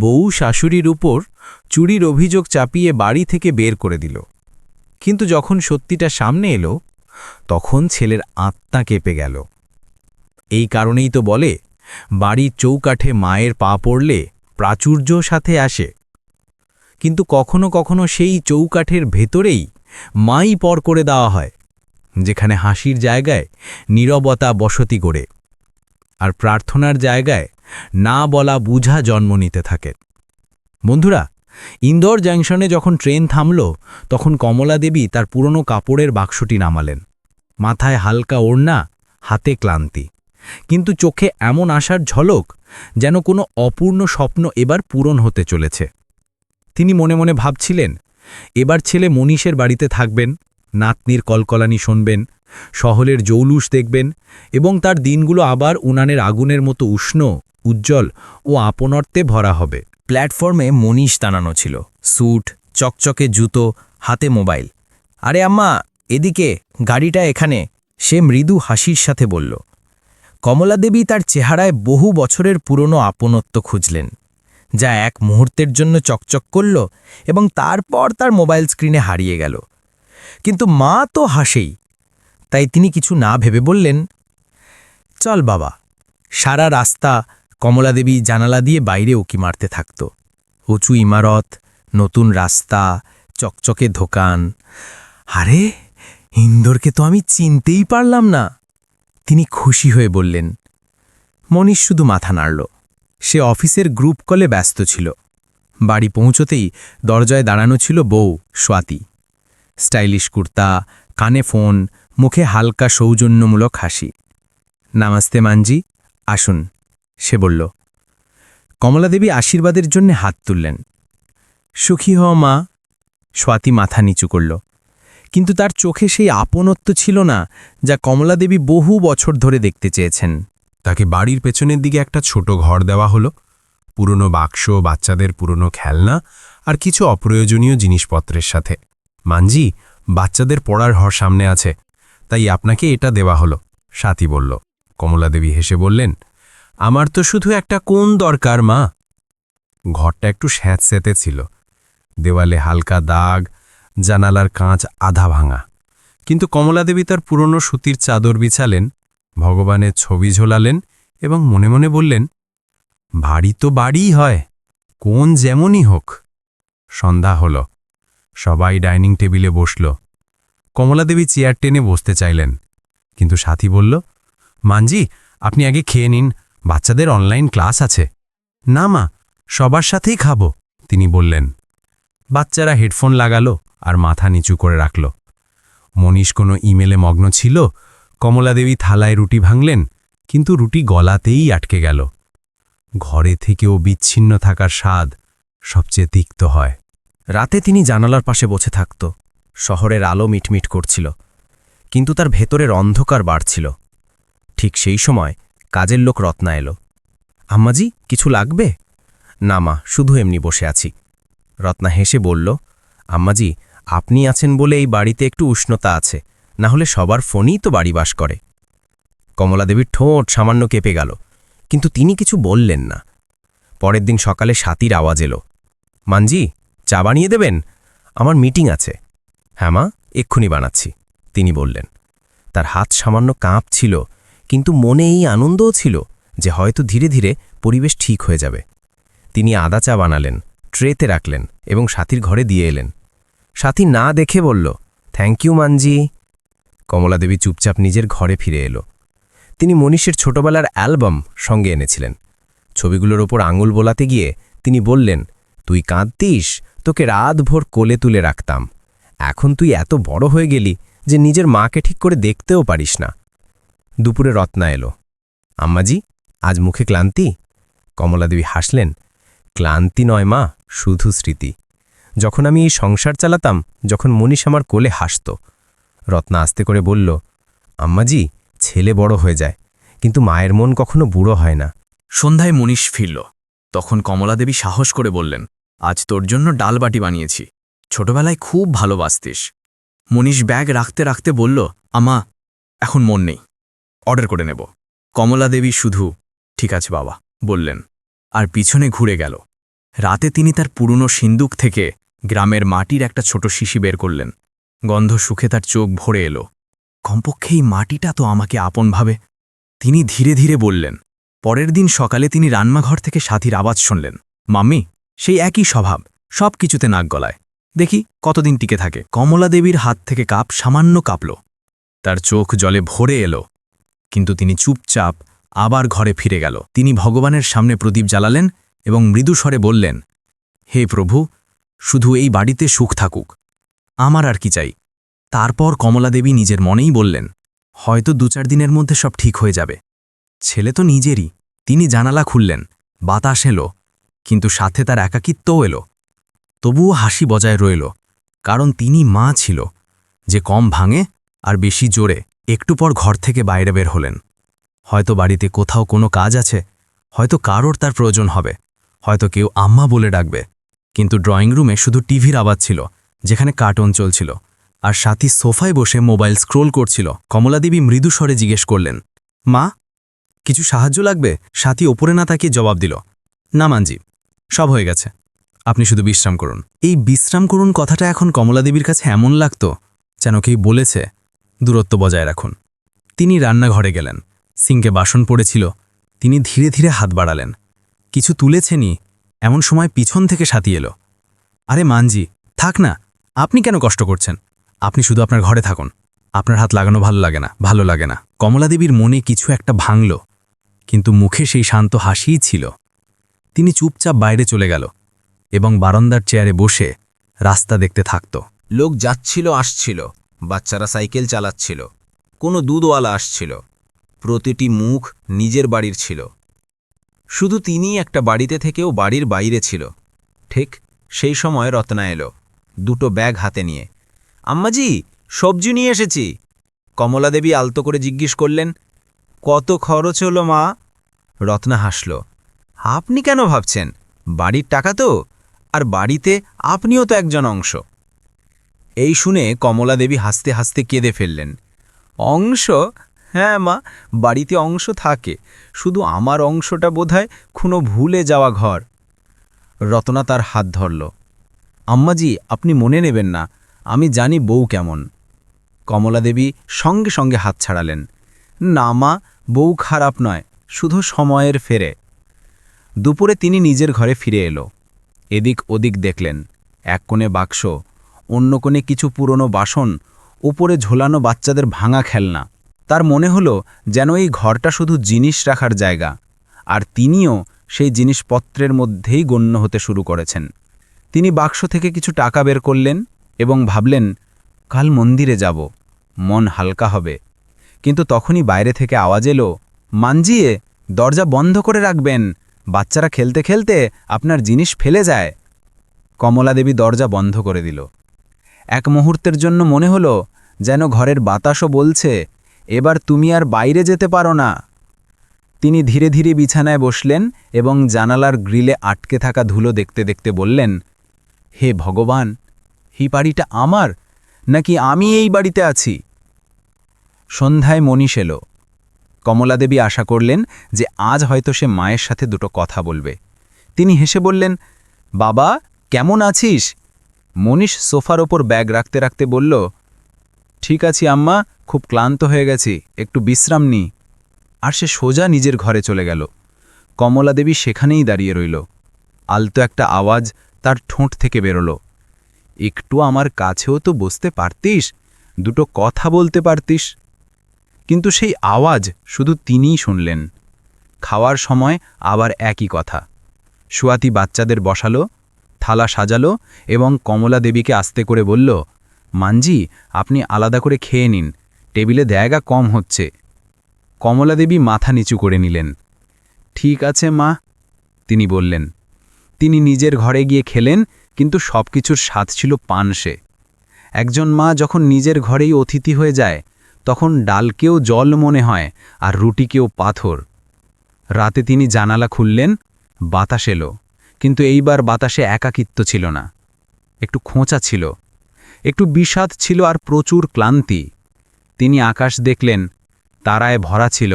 বউ শাশুড়ির উপর চুরির অভিযোগ চাপিয়ে বাড়ি থেকে বের করে দিল। কিন্তু যখন সত্যিটা সামনে এলো, তখন ছেলের আত্মা কেঁপে গেল। এই কারণেই তো বলে, বাড়ির চৌকাঠে মায়ের পা পড়লে প্রাচুর্য সাথে আসে। কিন্তু কখনো কখনো সেই চৌকাঠের ভেতরেই মাই পর করে দেওয়া হয়, যেখানে হাসির জায়গায় নীরবতা বসতি করে আর প্রার্থনার জায়গায় না বলা বুঝা জন্ম নিতে থাকে। বন্ধুরা, ইন্দোর জাংশনে যখন ট্রেন থামল, তখন কমলা দেবী তার পুরনো কাপড়ের বাক্সটি নামালেন। মাথায় হালকা ওড়না, হাতে ক্লান্তি। কিন্তু চোখে এমন আশার ঝলক যেন কোনো অপূর্ণ স্বপ্ন এবার পূরণ হতে চলেছে। তিনি মনে মনে ভাবছিলেন, এবার ছেলে মনীষের বাড়িতে থাকবেন, নাতনির কলকলানি শুনবেন শহরের জৌলুস দেখবেন এবং তার দিনগুলো আবার উনানের আগুনের মতো উষ্ণ, উজ্জ্বল ও আপনর্তে ভরা হবে। প্ল্যাটফর্মে মনীষ টানানো ছিল। স্যুট, চকচকে জুতো, হাতে মোবাইল। আরে আম্মা, এদিকে, গাড়িটা এখানে। সে মৃদু হাসির সাথে বলল। কমলা দেবী তার চেহারায় বহু বছরের পুরনো আপনত্ব খুঁজলেন, যা এক মুহূর্তের জন্য চকচক করল এবং তারপর তার মোবাইল স্ক্রিনে হারিয়ে গেল। কিন্তু মা তো হাসেই। তাই তিনি কিছু না ভেবে বললেন, চল বাবা, সারা রাস্তা কমলাদেবী জানালা দিয়ে বাইরে উকি মারতে থাকত। উঁচু ইমারত, নতুন রাস্তা, চকচকে দোকান। আরে, ইন্দোরকে তো আমি চিনতেই পারলাম না। তিনি খুশি হয়ে বললেন, মনীষ শুধু মাথা নাড়ল। সে অফিসের গ্রুপ কলে ব্যস্ত ছিল। বাড়ি পৌঁছতেই দরজায় দাঁড়ানো ছিল বউ, স্বাতি। স্টাইলিশ কুর্তা, কানে ফোন মুখে হালকা সৌজন্যমূলক হাসি। নামাস্তে মানজি। আসুন। সে বলল। কমলাদেবী আশীর্বাদের জন্য হাত তুললেন। সুখী হ মা। স্বাতি মাথা নিচু করল। কিন্তু তার চোখে সেই আপনত্ব ছিল না, যা কমলাদেবী বহু বছর ধরে দেখতে চেয়েছেন। তাকে বাড়ির পেছনের দিকে একটা ছোট ঘর দেওয়া হলো। পুরনো বাক্স, বাচ্চাদের পুরনো খেলনা আর কিছু অপ্রয়োজনীয় জিনিসপত্রের সাথে। মানজি, বাচ্চাদের পড়ার ঘর সামনে আছে। তাই আপনাকে এটা দেওয়া হলো। সাথী বলল। কমলাদেবী হেসে বললেন, আমার তো শুধু একটা কোন দরকার, মা। ঘরটা একটু স্যাঁতস্যাঁতে ছিল। দেওয়ালে হালকা দাগ, জানালার কাঁচ আধা ভাঙা। কিন্তু কমলাদেবী তার পুরনো সুতির চাদর বিছালেন, ভগবানের ছবি ঝোলালেন এবং মনে মনে বললেন বাড়ি তো বাড়িই হয় কোন যেমনই হোক। সন্ধ্যা হল। সবাই ডাইনিং টেবিলে বসল। কমলাদেবী চেয়ার টেনে বসতে চাইলেন। কিন্তু সাথী বলল, মানজি, আপনি আগে খেয়ে নিন, বাচ্চাদের অনলাইন ক্লাস আছে। না মা, সবার সাথেই খাব। তিনি বললেন। বাচ্চারা হেডফোন লাগালো আর মাথা নিচু করে রাখল। মনীষ কোনো ইমেলে মগ্ন ছিল, কমলাদেবী থালায় রুটি ভাঙলেন, কিন্তু রুটি গলাতেই আটকে গেল। ঘরে থেকেও বিচ্ছিন্ন থাকার স্বাদ সবচেয়ে তিক্ত হয়। রাতে তিনি জানালার পাশে বসে থাকত। শহরের আলো মিটমিট করছিল, কিন্তু তার ভেতরের অন্ধকার বাড়ছিল। ঠিক সেই সময় কাজের লোক রত্না এলো। আম্মাজি, কিছু লাগবে? না মা, শুধু এমনি বসে আছি। রত্না হেসে বলল, আম্মাজি, আপনি আছেন বলে এই বাড়িতে একটু উষ্ণতা আছে, না হলে সবার ফোনই তো বাড়ি বাস করে। কমলাদেবীর ঠোঁট সামান্য কেঁপে গেল, কিন্তু তিনি কিছু বললেন না। পরের দিন সকালে সাতির আওয়াজ এলো, মানজি, চা বানিয়ে দেবেন? আমার মিটিং আছে। হ্যাঁ মা, এক্ষুনি বানাচ্ছি। তিনি বললেন, তার হাত সামান্য কাঁপ ছিল কিন্তু মনে এই আনন্দও ছিল যে হয়তো ধীরে ধীরে পরিবেশ ঠিক হয়ে যাবে। তিনি আদা চা বানালেন, ট্রেতে রাখলেন এবং সাথীর ঘরে দিয়ে এলেন। সাথী না দেখে বলল থ্যাংক ইউ মানজি। কমলাদেবী চুপচাপ নিজের ঘরে ফিরে এলো। তিনি মনীষের ছোটবেলার অ্যালবাম সঙ্গে এনেছিলেন। ছবিগুলোর ওপর আঙুল বোলাতে গিয়ে তিনি বললেন, তুই কাঁদতিস? তোকে রাতভর কোলে তুলে রাখতাম। এখন তুই এত বড় হয়ে গেলি যে নিজের মাকে ঠিক করে দেখতেও পারিস না। দুপুরে রত্না এলো। আম্মাজি, আজ মুখে ক্লান্তি? কমলাদেবী হাসলেন। ক্লান্তি নয় মা, শুধু স্মৃতি। যখন আমি এই সংসার চালাতাম, যখন মনীষ আমার কোলে হাসত। রত্না আস্তে করে বলল, আম্মাজি, ছেলে বড় হয়ে যায়, কিন্তু মায়ের মন কখনো বুড়ো হয় না। সন্ধ্যায় মনীষ ফিরল। তখন কমলাদেবী সাহস করে বললেন, আজ তোর জন্য ডালবাটি বানিয়েছি। ছোটবেলায় খুব ভালোবাসতিস। মনীষ ব্যাগ রাখতে রাখতে বলল আমা এখন মন নেই। অর্ডার করে নেব। কমলাদেবী শুধু, ঠিক আছে বাবা, বললেন। আর পিছনে ঘুরে গেল। রাতে তিনি তার পুরনো সিন্দুক থেকে গ্রামের মাটির একটা ছোট শিশি বের করলেন। গন্ধ সুখে তার চোখ ভরে এলো। কমপক্ষে এই মাটিটা তো আমাকে আপন ভাবে। তিনি ধীরে ধীরে বললেন। পরের দিন সকালে তিনি রান্নাঘর থেকে সাথীর আওয়াজ শুনলেন। মাম্মি, সেই একই স্বভাব সব কিছুতে নাক গলায়। দেখি কতদিন টিকে থাকে। কমলা দেবীর হাত থেকে কাপ সামান্য কাঁপল। তার চোখ জলে ভরে এলো। কিন্তু তিনি চুপচাপ আবার ঘরে ফিরে গেল। তিনি ভগবানের সামনে প্রদীপ জ্বালালেন এবং মৃদুস্বরে বললেন, হে প্রভু, শুধু এই বাড়িতে সুখ থাকুক। আমার আর কি চাই? তারপর কমলাদেবী নিজের মনেই বললেন, হয়তো দু চার দিনের মধ্যে সব ঠিক হয়ে যাবে। ছেলে তো নিজেরই। তিনি জানালা খুললেন, বাতাস এলো, কিন্তু সাথে তার একাকিত্বও এলো। তবুও হাসি বজায় রইল, কারণ তিনি মা ছিল, যে কম ভাঙে আর বেশি জোরে একটু পর ঘর থেকে বাইরে বের হলেন। হয়তো বাড়িতে কোথাও কোনো কাজ আছে, হয়তো কারোর তার প্রয়োজন হবে, হয়তো কেউ আম্মা বলে ডাকবে, কিন্তু ড্রয়িং রুমে শুধু টিভির আওয়াজ ছিল, যেখানে কার্টুন চলছিল, আর সাথী সোফায় বসে মোবাইল স্ক্রোল করছিল। কমলাদেবী মৃদু স্বরে জিজ্ঞেস করলেন, মা, কিছু সাহায্য লাগবে? সাথী ওপরে না তাকিয়ে জবাব দিল, না মানজি, সব হয়ে গেছে। আপনি শুধু বিশ্রাম করুন। এই বিশ্রাম করুন কথাটা এখন কমলাদেবীর কাছে এমন লাগত যেন কেই বলেছে, দূরত্ব বজায় রাখুন। তিনি রান্নাঘরে গেলেন, সিংকে বাসন পড়েছিল, তিনি ধীরে ধীরে হাত বাড়ালেন। কিছু তুলেছেনি এমন সময় পিছন থেকে সাথী এলো। আরে মানজি, থাক না, আপনি কেন কষ্ট করছেন? আপনি শুধু আপনার ঘরে থাকুন। আপনার হাত লাগানো ভালো লাগে না, ভালো লাগে না। কমলাদেবীর মনে কিছু একটা ভাঙল, কিন্তু মুখে সেই শান্ত হাসিই ছিল। তিনি চুপচাপ বাইরে চলে গেল এবং বারান্দার চেয়ারে বসে রাস্তা দেখতে থাকত। লোক যাচ্ছিল, আসছিল, বাচ্চারা সাইকেল চালাচ্ছিল, কোনো দুধওয়ালা আসছিল, প্রতিটি মুখ নিজের বাড়ির ছিল। শুধু তিনিই একটা বাড়িতে থেকেও বাড়ির বাইরে ছিল। ঠিক সেই সময় রত্না এলো, দুটো ব্যাগ হাতে নিয়ে। আম্মাজি, সবজি নিয়ে এসেছি। কমলাদেবী আলতো করে জিজ্ঞেস করলেন, কত খরচ হলো মা? রত্না হাসল, আপনি কেন ভাবছেন? বাড়ির টাকা তো? আর বাড়িতে আপনিও তো একজন অংশ। এই শুনে কমলা দেবী হাসতে হাসতে কেঁদে ফেললেন। অংশ? হ্যাঁ মা, বাড়িতে অংশ থাকে। শুধু আমার অংশটা বোধহয় কোনো ভুলে যাওয়া ঘর। রতনা তার হাত ধরল। আম্মাজি, আপনি মনে নেবেন না, আমি জানি বউ কেমন। কমলা দেবী সঙ্গে সঙ্গে হাত ছাড়ালেন। না মা, বউ খারাপ নয়, শুধু সময়ের ফেরে। দুপুরে তিনি নিজের ঘরে ফিরে এলো। এদিক ওদিক দেখলেন, এক কোণে বাক্স, অন্য কোণে কিছু পুরনো বাসন, উপরে ঝোলানো বাচ্চাদের ভাঙা খেলনা। তার মনে হলো যেন এই ঘরটা শুধু জিনিস রাখার জায়গা, আর তিনিও সেই জিনিসপত্রের মধ্যেই গণ্য হতে শুরু করেছেন। তিনি বাক্স থেকে কিছু টাকা বের করলেন এবং ভাবলেন, কাল মন্দিরে যাব, মন হালকা হবে। কিন্তু তখনই বাইরে থেকে আওয়াজ এলো, মানজিয়ে, দরজা বন্ধ করে রাখবেন। বাচ্চারা খেলতে খেলতে আপনার জিনিস ফেলে যায়। কমলা দেবী দরজা বন্ধ করে দিল। এক মুহূর্তের জন্য মনে হলো যেন ঘরের বাতাসও বলছে, এবার তুমি আর বাইরে যেতে পারো না। তিনি ধীরে ধীরে বিছানায় বসলেন এবং জানালার গ্রিলে আটকে থাকা ধুলো দেখতে দেখতে বললেন, হে ভগবান, এই বাড়িটা আমার? নাকি আমি এই বাড়িতে আছি? সন্ধ্যায় মনীষ এলো। কমলাদেবী আশা করলেন যে আজ হয়তো সে মায়ের সাথে দুটো কথা বলবে। তিনি হেসে বললেন, বাবা, কেমন আছিস? মনীষ সোফার ওপর ব্যাগ রাখতে রাখতে বলল, ঠিক আছি আম্মা, খুব ক্লান্ত হয়ে গেছি, একটু বিশ্রাম নি। আর সে সোজা নিজের ঘরে চলে গেল। কমলাদেবী সেখানেই দাঁড়িয়ে রইল। আলতো একটা আওয়াজ তার ঠোঁট থেকে বেরোল। একটু আমার কাছেও তো বসতে পারতিস? দুটো কথা বলতে পারতিস? কিন্তু সেই আওয়াজ শুধু তিনিই শুনলেন। খাওয়ার সময় আবার একই কথা। সুয়াতি বাচ্চাদের বসালো, থালা সাজালো এবং কমলা দেবীকে আস্তে করে বলল, মানজি, আপনি আলাদা করে খেয়ে নিন, টেবিলে জায়গা কম হচ্ছে। কমলা দেবী মাথা নিচু করে নিলেন। ঠিক আছে, মা, তিনি বললেন। তিনি নিজের ঘরে গিয়ে খেলেন, কিন্তু সব কিছুর স্বাদ ছিল পানসে। একজন মা যখন নিজের ঘরেই অতিথি হয়ে যায় তখন ডালকেও জল মনে হয় আর রুটিকেও পাথর। রাতে তিনি জানালা খুললেন, বাতাস এলো, কিন্তু এইবার বাতাসে একাকিত্ব ছিল না। একটু খোঁচা ছিল, একটু বিষাদ ছিল আর প্রচুর ক্লান্তি। তিনি আকাশ দেখলেন, তারায় ভরা ছিল,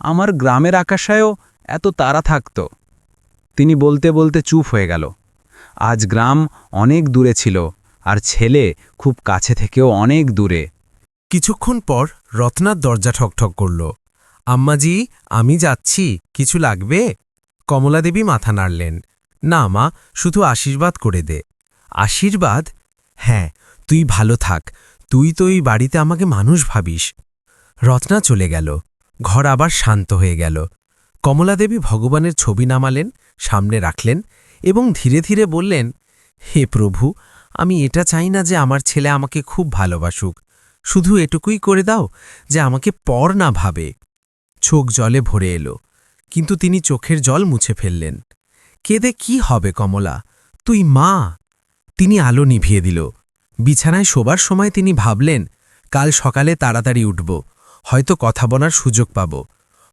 আমার গ্রামের আকাশায়ও এত তারা থাকত। তিনি বলতে বলতে চুপ হয়ে গেল। আজ গ্রাম অনেক দূরে ছিল আর ছেলে খুব কাছে থেকেও অনেক দূরে। কিছুক্ষণ পর রত্নার দরজা ঠকঠক করল। আম্মাজি, আমি যাচ্ছি, কিছু লাগবে? কমলাদেবী মাথা নাড়লেন। না মা, শুধু আশীর্বাদ করে দে। আশীর্বাদ? হ্যাঁ তুই ভালো থাক। তুই তো এই বাড়িতে আমাকে মানুষ ভাবিস। রত্না চলে গেল। ঘর আবার শান্ত হয়ে গেল। কমলাদেবী ভগবানের ছবি নামালেন, সামনে রাখলেন এবং ধীরে ধীরে বললেন, হে প্রভু, আমি এটা চাই না যে আমার ছেলে আমাকে খুব ভালোবাসুক। শুধু এটুকুই করে দাও যে আমাকে পর না ভাবে। চোখ জলে ভরে এলো, কিন্তু তিনি চোখের জল মুছে ফেললেন। কেঁদে কি হবে কমলা? তুই মা! তিনি আলো নিভিয়ে দিল। বিছানায় শোবার সময় তিনি ভাবলেন, কাল সকালে তাড়াতাড়ি উঠব, হয়তো কথা বলার সুযোগ পাব,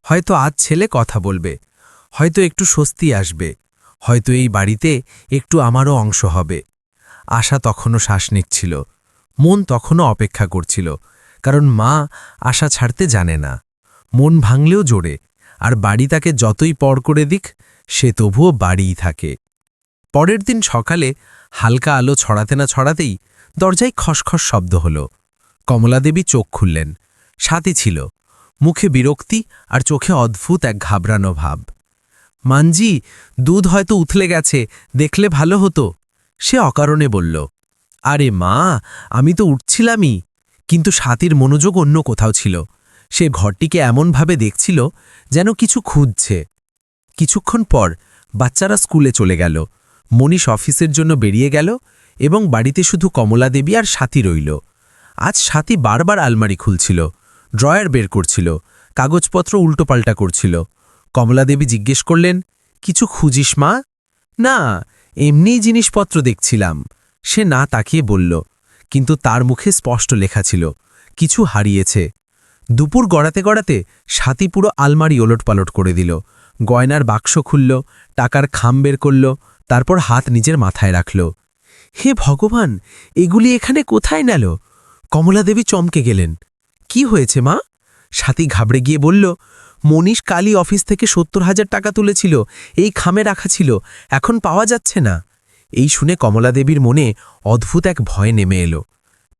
হয়তো আজ ছেলে কথা বলবে, হয়তো একটু স্বস্তি আসবে, হয়তো এই বাড়িতে একটু আমারও অংশ হবে। আশা তখনও শ্বাস নিচ্ছিল। মন তখনও অপেক্ষা করছিল, কারণ মা আশা ছাড়তে জানে না। মন ভাঙলেও জোরে, আর বাড়ি তাকে যতই পর করে দিক, সে তবুও বাড়িই থাকে। পরের দিন সকালে হালকা আলো ছড়াতে না ছড়াতেই দরজায় খসখস শব্দ হল। কমলাদেবী চোখ খুললেন। সাথী ছিল। মুখে বিরক্তি আর চোখে অদ্ভুত এক ঘাবড়ানো ভাব। মানজি, দুধ হয়তো উথলে গেছে, দেখলে ভালো হতো। সে অকারণে বলল আরে মা, আমি তো উঠছিলামই। কিন্তু সাথীর মনোযোগ অন্য কোথাও ছিল। সে ঘরটিকে এমনভাবে দেখছিল যেন কিছু খুঁজছে। কিছুক্ষণ পর বাচ্চারা স্কুলে চলে গেল। মনীষ অফিসের জন্য বেরিয়ে গেল এবং বাড়িতে শুধু কমলা দেবী আর সাথী রইল। আজ সাথী বারবার আলমারি খুলছিল, ড্রয়ার বের করছিল, কাগজপত্র উল্টোপাল্টা করছিল। কমলা দেবী জিজ্ঞেস করলেন, কিছু খুঁজিস মা? না, এমনিই জিনিসপত্র দেখছিলাম। সে না তাকিয়ে বলল, কিন্তু তার মুখে স্পষ্ট লেখা ছিল, কিছু হারিয়েছে। দুপুর গড়াতে গড়াতে সাথী পুরো আলমারি ওলটপালট করে দিল, গয়নার বাক্স খুলল, টাকার খাম বের করল, তারপর হাত নিজের মাথায় রাখল। হে ভগবান, এগুলি এখানে কোথায় নেল? কমলা দেবী চমকে গেলেন। কি হয়েছে মা? সাথী ঘাবড়ে গিয়ে বলল, মনীষ কালী অফিস থেকে সত্তর হাজার টাকা তুলেছিল, এই খামে রাখা ছিল, এখন পাওয়া যাচ্ছে না। এই শুনে কমলা দেবীর মনে অদ্ভুত এক ভয় নেমে এলো।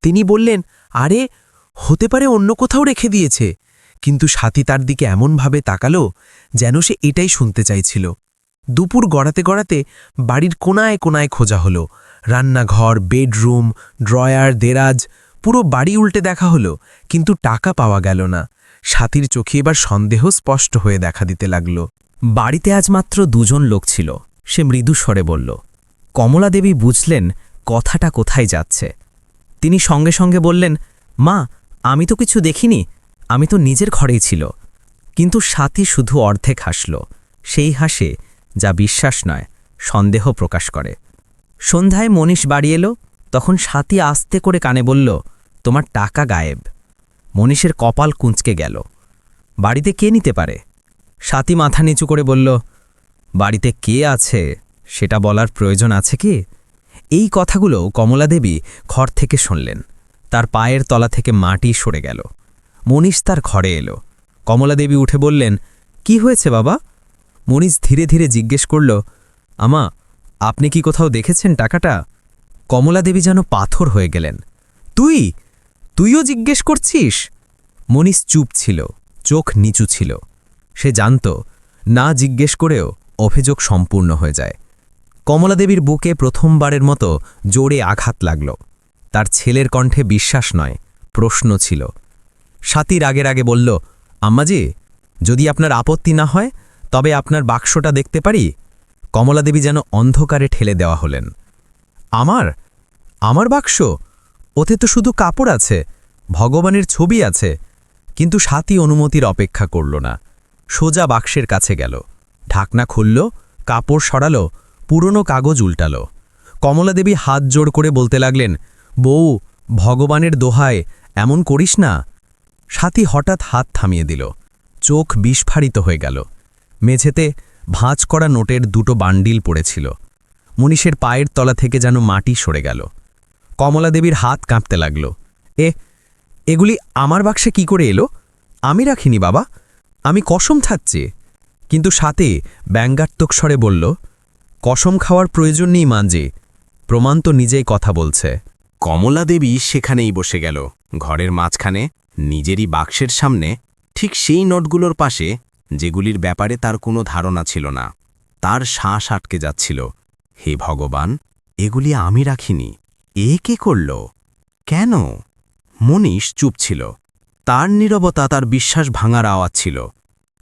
তিনি বললেন, আরে, হতে পারে অন্য কোথাও রেখে দিয়েছে। কিন্তু সাথী তার দিকে এমনভাবে তাকালো যেন সে এটাই শুনতে চাইছিল। দুপুর গড়াতে গড়াতে বাড়ির কোনায় কোনায় খোঁজা হলো। রান্নাঘর, বেডরুম, ড্রয়ার, দেরাজ, পুরো বাড়ি উল্টে দেখা হলো, কিন্তু টাকা পাওয়া গেল না। সাথীর চোখে এবার সন্দেহ স্পষ্ট হয়ে দেখা দিতে লাগল। বাড়িতে আজ মাত্র দুজন লোক ছিল। সে মৃদু স্বরে বলল কমলা দেবী বুঝলেন কথাটা কোথায় যাচ্ছে। তিনি সঙ্গে সঙ্গে বললেন, মা, আমি তো কিছু দেখিনি, আমি তো নিজের ঘরেই ছিল। কিন্তু সাথী শুধু অর্ধেক হাসল, সেই হাসে যা বিশ্বাস নয়, সন্দেহ প্রকাশ করে। সন্ধ্যায় মনীষ বাড়ি এলো, তখন সাথী আস্তে করে কানে বলল, তোমার টাকা গায়েব। মনীষের কপাল কুঁচকে গেল। বাড়িতে কে নিতে পারে? সাথী মাথা নিচু করে বলল, বাড়িতে কে আছে? সেটা বলার প্রয়োজন আছে কি? এই কথাগুলো কমলাদেবী ঘর থেকে শুনলেন। তার পায়ের তলা থেকে মাটি সরে গেল। মনীষ তার ঘরে এলো। কমলাদেবী উঠে বললেন, কি হয়েছে বাবা? মনীষ ধীরে ধীরে জিজ্ঞেস করল, আমা, আপনি কি কোথাও দেখেছেন টাকাটা? কমলাদেবী যেন পাথর হয়ে গেলেন, তুই? তুইও জিজ্ঞেস করছিস? মনীষ চুপ ছিল, চোখ নিচু ছিল। সে জানত, না জিজ্ঞেস করেও অভিযোগ সম্পূর্ণ হয়ে যায়। কমলাদেবীর বুকে প্রথমবারের মতো জোরে আঘাত লাগল। তার ছেলের কণ্ঠে বিশ্বাস নয়, প্রশ্ন ছিল। সাথীর আগের আগে বলল, আম্মাজি, যদি আপনার আপত্তি না হয়, তবে আপনার বাক্সটা দেখতে পারি? কমলাদেবী যেন অন্ধকারে ঠেলে দেওয়া হলেন। আমার? আমার বাক্স? ওতে তো শুধু কাপড় আছে, ভগবানের ছবি আছে। কিন্তু সাথী অনুমতির অপেক্ষা করল না। সোজা বাক্সের কাছে গেল। ঢাকনা খুলল, কাপড় সরালো পুরনো কাগজ উল্টালো। কমলাদেবী হাত জোড় করে বলতে লাগলেন, বউ, ভগবানের দোহায় এমন করিস না। সাথী হঠাৎ হাত থামিয়ে দিল। চোখ বিস্ফারিত হয়ে গেল। মেঝেতে ভাঁজ করা নোটের দুটো বান্ডিল পড়েছিল। মনীষের পায়ের তলা থেকে যেন মাটি সরে গেল। কমলাদেবীর হাত কাঁপতে লাগল। এ, এগুলি আমার বাক্সে কি করে এলো? আমি রাখিনি বাবা। আমি কসম থাকছি কিন্তু সাথে ব্যঙ্গাত্মক স্বরে বলল কসম খাওয়ার প্রয়োজন নেই মানজি। প্রমাণ তো নিজেই কথা বলছে। কমলা দেবী সেখানেই বসে গেল। ঘরের মাঝখানে, নিজেরই বাক্সের সামনে, ঠিক সেই নোটগুলোর পাশে, যেগুলির ব্যাপারে তার কোনো ধারণা ছিল না। তার শ্বাস আটকে যাচ্ছিল। হে ভগবান, এগুলি আমি রাখিনি। এ কে করল? কেন? মনীষ চুপ ছিল। তার নীরবতা, তার বিশ্বাস ভাঙার আওয়াজ ছিল।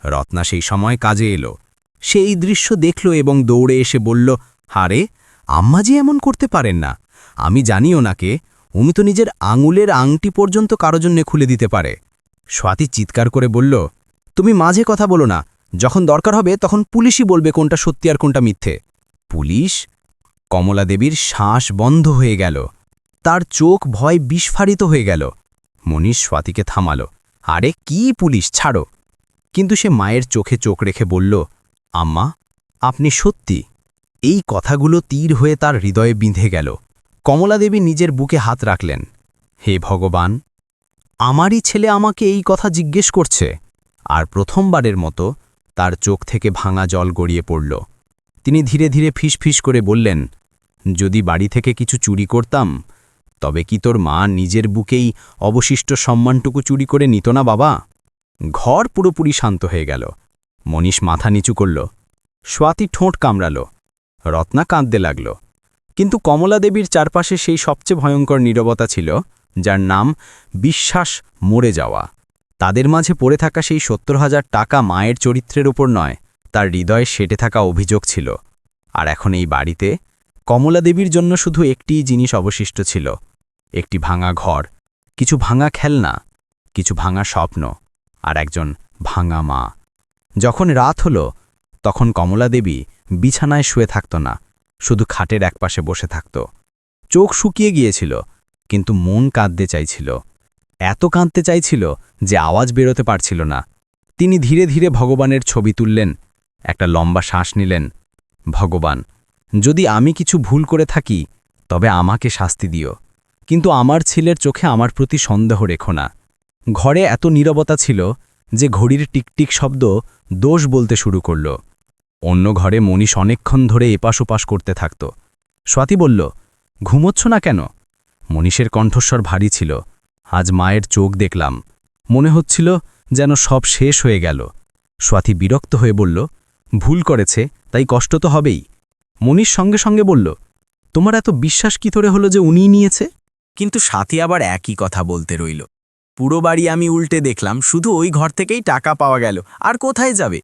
রত্না সেই সময় কাজে এলো। সে এই দৃশ্য দেখল এবং দৌড়ে এসে বলল, হারে, আম্মা যে এমন করতে পারেন না। আমি জানি ওনাকে উনি তো নিজের আঙুলের আংটি পর্যন্ত কারও জন্যে খুলে দিতে পারে। স্বাতি চিৎকার করে বলল, তুমি মাঝে কথা বলো না। যখন দরকার হবে, তখন পুলিশই বলবে কোনটা সত্যি আর কোনটা মিথ্যে। পুলিশ? কমলা দেবীর শ্বাস বন্ধ হয়ে গেল। তার চোখ ভয় বিস্ফারিত হয়ে গেল। মনীষ স্বাতিকে থামালো, আরে, কি পুলিশ? ছাড়ো। কিন্তু সে মায়ের চোখে চোখ রেখে বলল আম্মা, আপনি সত্যি এই কথাগুলো তীর হয়ে তার হৃদয়ে বিঁধে গেল। কমলা দেবী নিজের বুকে হাত রাখলেন। হে ভগবান, আমারই ছেলে আমাকে এই কথা জিজ্ঞেস করছে, আর প্রথমবারের মতো তার চোখ থেকে ভাঙা জল গড়িয়ে পড়ল। তিনি ধীরে ধীরে ফিসফিস করে বললেন, যদি বাড়ি থেকে কিছু চুরি করতাম, তবে কি তোর মা নিজের বুকেই অবশিষ্ট সম্মানটুকু চুরি করে নিত না বাবা? ঘর পুরোপুরি শান্ত হয়ে গেল। মনীষ মাথা নিচু করল। স্বাতি ঠোঁট কামড়াল। রত্না কাঁদতে লাগল। কিন্তু কমলা দেবীর চারপাশে সেই সবচেয়ে ভয়ঙ্কর নীরবতা ছিল, যার নাম বিশ্বাস মরে যাওয়া। তাদের মাঝে পড়ে থাকা সেই সত্তর হাজার টাকা মায়ের চরিত্রের ওপর নয়, তার হৃদয়ে সেটে থাকা অভিযোগ ছিল। আর এখন এই বাড়িতে কমলা দেবীর জন্য শুধু একটিই জিনিস অবশিষ্ট ছিল, একটি ভাঙা ঘর, কিছু ভাঙা খেলনা, কিছু ভাঙা স্বপ্ন, আর একজন ভাঙা মা। যখন রাত হল, তখন কমলা দেবী বিছানায় শুয়ে থাকত না, শুধু খাটের একপাশে বসে থাকত। চোখ শুকিয়ে গিয়েছিল, কিন্তু মন কাঁদতে চাইছিল। এত কাঁদতে চাইছিল যে আওয়াজ বেরোতে পারছিল না। তিনি ধীরে ধীরে ভগবানের ছবি তুললেন, একটা লম্বা শ্বাস নিলেন। ভগবান, যদি আমি কিছু ভুল করে থাকি, তবে আমাকে শাস্তি দিও। কিন্তু আমার ছেলের চোখে আমার প্রতি সন্দেহ রেখো না। ঘরে এত নীরবতা ছিল যে ঘড়ির টিকটিক শব্দ দোষ বলতে শুরু করল। অন্য ঘরে মনীষ অনেকক্ষণ ধরে এপাশ ওপাশ করতে থাকত। স্বাতি বলল, ঘুমোচ্ছ না কেন? মনীষের কণ্ঠস্বর ভারী ছিল। আজ মায়ের চোখ দেখলাম। মনে হচ্ছিল যেন সব শেষ হয়ে গেল। স্বাতি বিরক্ত হয়ে বলল, ভুল করেছে, তাই কষ্ট তো হবেই। মনীষ সঙ্গে সঙ্গে বলল, তোমার এত বিশ্বাস কি করে হলো যে উনিই নিয়েছে? কিন্তু সাথী আবার একই কথা বলতে রইল। পুরো বাড়ি আমি উল্টে দেখলাম, শুধু ওই ঘর থেকেই টাকা পাওয়া গেল। আর কোথায় যাবে?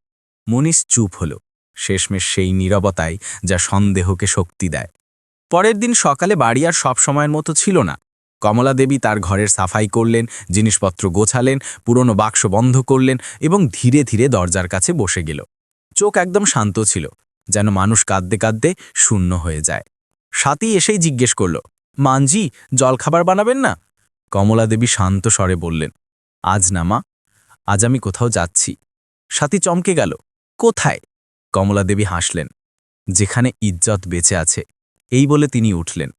মনীষ চুপ হল। শেষমেশ সেই নীরবতায় যা সন্দেহকে শক্তি দেয়। পরের দিন সকালে বাড়ি আর সব সময়ের মতো ছিল না। কমলা দেবী তার ঘরের সাফাই করলেন, জিনিসপত্র গোছালেন, পুরনো বাক্স বন্ধ করলেন এবং ধীরে ধীরে দরজার কাছে বসে গেল। চোখ একদম শান্ত ছিল, যেন মানুষ কাঁদতে কাঁদতে শূন্য হয়ে যায়। সাথী এসেই জিজ্ঞেস করল, মানজি, জলখাবার বানাবেন না? কমলা দেবী শান্ত স্বরে বললেন, আজ না মা, আজ আমি কোথাও যাচ্ছি। সাথী চমকে গেল, কোথায়? কমলা দেবী হাসলেন, যেখানে ইজ্জত বেঁচে আছে, এই বলে তিনি উঠলেন।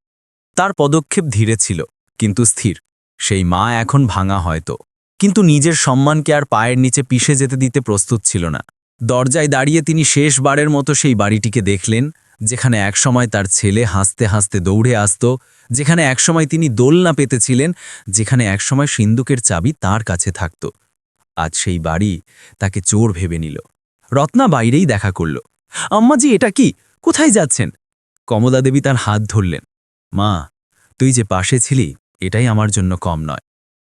তার পদক্ষেপ ধীরে ছিল, কিন্তু স্থির। সেই মা এখন ভাঙা হয়তো। কিন্তু নিজের সম্মানকে আর পায়ের নিচে পিষে যেতে দিতে প্রস্তুত ছিল না। দরজায় দাঁড়িয়ে তিনি শেষবারের মতো সেই বাড়িটিকে দেখলেন যেখানে একসময় তার ছেলে হাসতে হাসতে দৌড়ে আসত, যেখানে একসময় তিনি দোলনা পেতেছিলেন, যেখানে একসময় সিন্দুকের চাবি তার কাছে থাকত। আজ সেই বাড়ি তাকে চোর ভেবে নিল। রত্না বাইরেই দেখা করল। আম্মাজি এটা কি? কোথায় যাচ্ছেন? কমলা দেবী তার হাত ধরলেন। মা, তুই যে পাশে ছিলি, এটাই আমার জন্য কম নয়।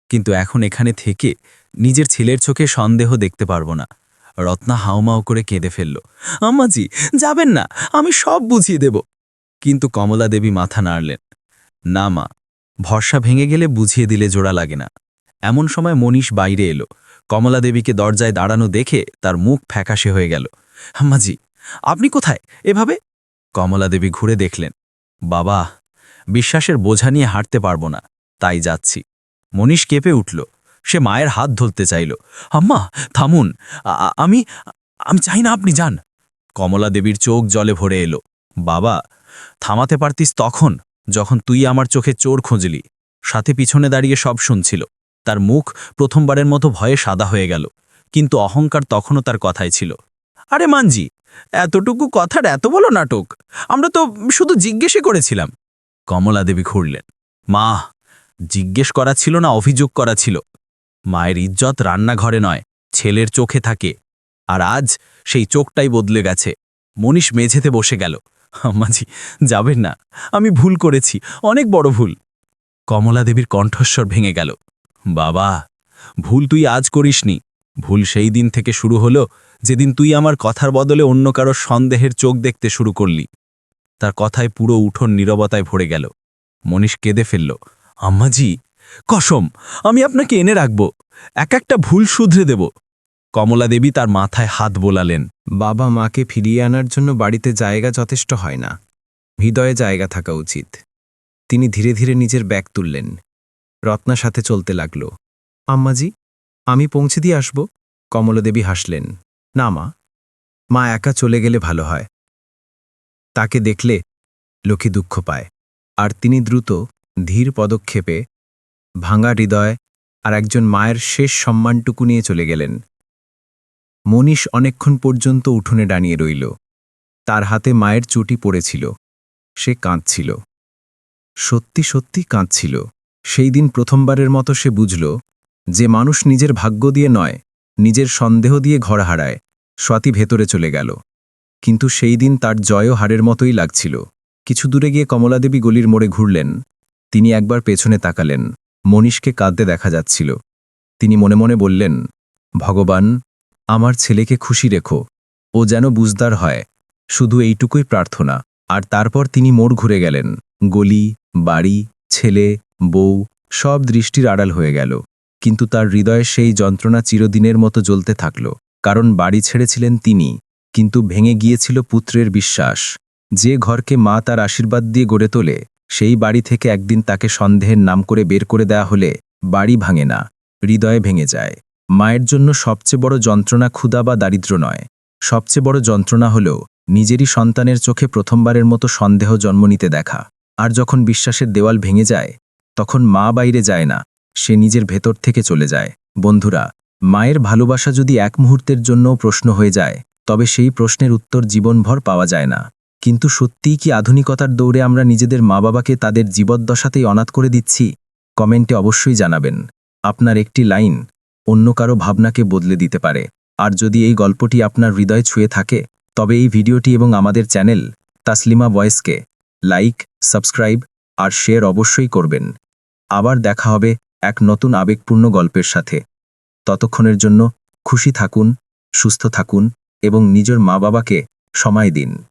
কিন্তু এখন এখানে থেকে নিজের ছেলের চোখে সন্দেহ দেখতে পারব না। রত্না হাউমাউ করে কেঁদে ফেলল, আম্মাজি, যাবেন না, আমি সব বুঝিয়ে দেব। কিন্তু কমলা দেবী মাথা নাড়লেন, না মা, ভরসা ভেঙে গেলে বুঝিয়ে দিলে জোড়া লাগে না। এমন সময় মনীষ বাইরে এলো, কমলা দেবীকে দরজায় দাঁড়ানো দেখে তার মুখ ফ্যাকাশে হয়ে গেল, আম্মাজি, আপনি কোথায়? এভাবে? কমলা দেবী ঘুরে দেখলেন, বাবা, বিশ্বাসের বোঝা নিয়ে হাঁটতে পারব না, তাই যাচ্ছি। মনীষ কেঁপে উঠল সে মায়ের হাত ধরতে চাইল। আম্মা, থামুন। আমি আমি চাই না আপনি যান। কমলা দেবীর চোখ জলে ভরে এলো। বাবা, থামাতে পারতিস তখন, যখন তুই আমার চোখে চোর খুঁজলি। সাথে পিছনে দাঁড়িয়ে সব শুনছিল। তার মুখ প্রথমবারের মতো ভয়ে সাদা হয়ে গেল, কিন্তু অহংকার তখনও তার কথাই ছিল। আরে মানজি, এতটুকু কথার এত বলো নাটক, আমরা তো শুধু জিজ্ঞেসই করেছিলাম। কমলা দেবী খুঁড়লেন মা, জিজ্ঞেস করা ছিল না, অভিযোগ করা ছিল। মায়ের ইজ্জত রান্নাঘরে নয়, ছেলের চোখে থাকে। আর আজ সেই চোখটাই বদলে গেছে। মনীষ মেঝেতে বসে গেল। আম্মাজি, যাবেন না। আমি ভুল করেছি, অনেক বড় ভুল। কমলা দেবীর কণ্ঠস্বর ভেঙে গেল। বাবা, ভুল তুই আজ করিসনি। ভুল সেই দিন থেকে শুরু হলো, যেদিন তুই আমার কথার বদলে অন্য কারও সন্দেহের চোখ দেখতে শুরু করলি। তার কথায় পুরো উঠোন নীরবতায় ভরে গেল। মনীষ কেঁদে ফেলল, আম্মাজি কসম, আমি আপনাকে এনে রাখব। এক একটা ভুল শুধরে দেব। কমলা দেবী তার মাথায় হাত বোলালেন। বাবা মাকে ফিরিয়ে আনার জন্য বাড়িতে জায়গা যথেষ্ট হয় না। হৃদয়ে জায়গা থাকা উচিত। তিনি ধীরে ধীরে নিজের ব্যাগ তুললেন। রত্নার সাথে চলতে লাগল। আম্মাজি, আমি পৌঁছে দিয়ে আসব। কমলদেবী হাসলেন। না, মা। মা একা চলে গেলে ভালো হয়। তাকে দেখলে লোকে দুঃখ পায়। আর তিনি দ্রুত ধীর পদক্ষেপে ভাঙা হৃদয় আর একজন মায়ের শেষ সম্মানটুকু নিয়ে চলে গেলেন। মনীষ অনেকক্ষণ পর্যন্ত উঠোনে দাঁড়িয়ে রইল। তার হাতে মায়ের চুটি পড়েছিল। সে কাঁদছিল। সত্যি সত্যি কাঁদছিল। সেই দিন প্রথমবারের মতো সে বুঝল যে মানুষ নিজের ভাগ্য দিয়ে নয়, নিজের সন্দেহ দিয়ে ঘর হারায়, স্বাতি ভেতরে চলে গেল। কিন্তু সেই দিন তার জয়ও হারের মতোই লাগছিল। কিছু দূরে গিয়ে কমলাদেবী গলির মোড়ে ঘুরলেন। তিনি একবার পেছনে তাকালেন। মনীষকে কাঁদতে দেখা যাচ্ছিল। তিনি মনে মনে বললেন, ভগবান, আমার ছেলেকে খুশি রেখো। ও যেন বুঝদার হয়। শুধু এইটুকুই প্রার্থনা। আর তারপর তিনি মোড় ঘুরে গেলেন। গলি, বাড়ি, ছেলে, বউ, সব দৃষ্টির আড়াল হয়ে গেল। কিন্তু তার হৃদয়ে সেই যন্ত্রণা চিরদিনের মতো জ্বলতে থাকল। কারণ বাড়ি ছেড়েছিলেন তিনি। কিন্তু ভেঙে গিয়েছিল পুত্রের বিশ্বাস। যে ঘরকে মা তার আশীর্বাদ দিয়ে গড়ে তোলে সেই বাড়ি থেকে একদিন তাকে সন্দেহের নাম করে বের করে দেয়া হলে বাড়ি ভাঙে না, হৃদয়ে ভেঙে যায়। মায়ের জন্য সবচেয়ে বড় যন্ত্রণা ক্ষুধা বা দারিদ্র নয়। সবচেয়ে বড় যন্ত্রণা হল নিজেরই সন্তানের চোখে প্রথমবারের মতো সন্দেহ জন্ম নিতে দেখা। আর যখন বিশ্বাসের দেওয়াল ভেঙে যায়, তখন মা বাইরে যায় না, সে নিজের ভেতর থেকে চলে যায়। বন্ধুরা, মায়ের ভালোবাসা যদি এক মুহূর্তের জন্যও প্রশ্ন হয়ে যায়, তবে সেই প্রশ্নের উত্তর জীবনভর পাওয়া যায় না। কিন্তু সত্যিই কি আধুনিকতার দৌড়ে আমরা নিজেদের মা বাবাকে তাদের জীবদ্দশাতেই অনাথ করে দিচ্ছি? কমেন্টে অবশ্যই জানাবেন। আপনার একটি লাইন, অন্য কারও ভাবনাকে বদলে দিতে পারে। আর যদি এই গল্পটি আপনার হৃদয় ছুঁয়ে থাকে, তবে এই ভিডিওটি এবং আমাদের চ্যানেল, তাসলিমা ভয়েসকে, লাইক, সাবস্ক্রাইব আর শেয়ার অবশ্যই করবেন। আবার দেখা হবে এক নতুন আবেগপূর্ণ গল্পের সাথে। ততক্ষণের জন্য খুশি থাকুন, সুস্থ থাকুন এবং নিজের মা বাবাকে সময় দিন।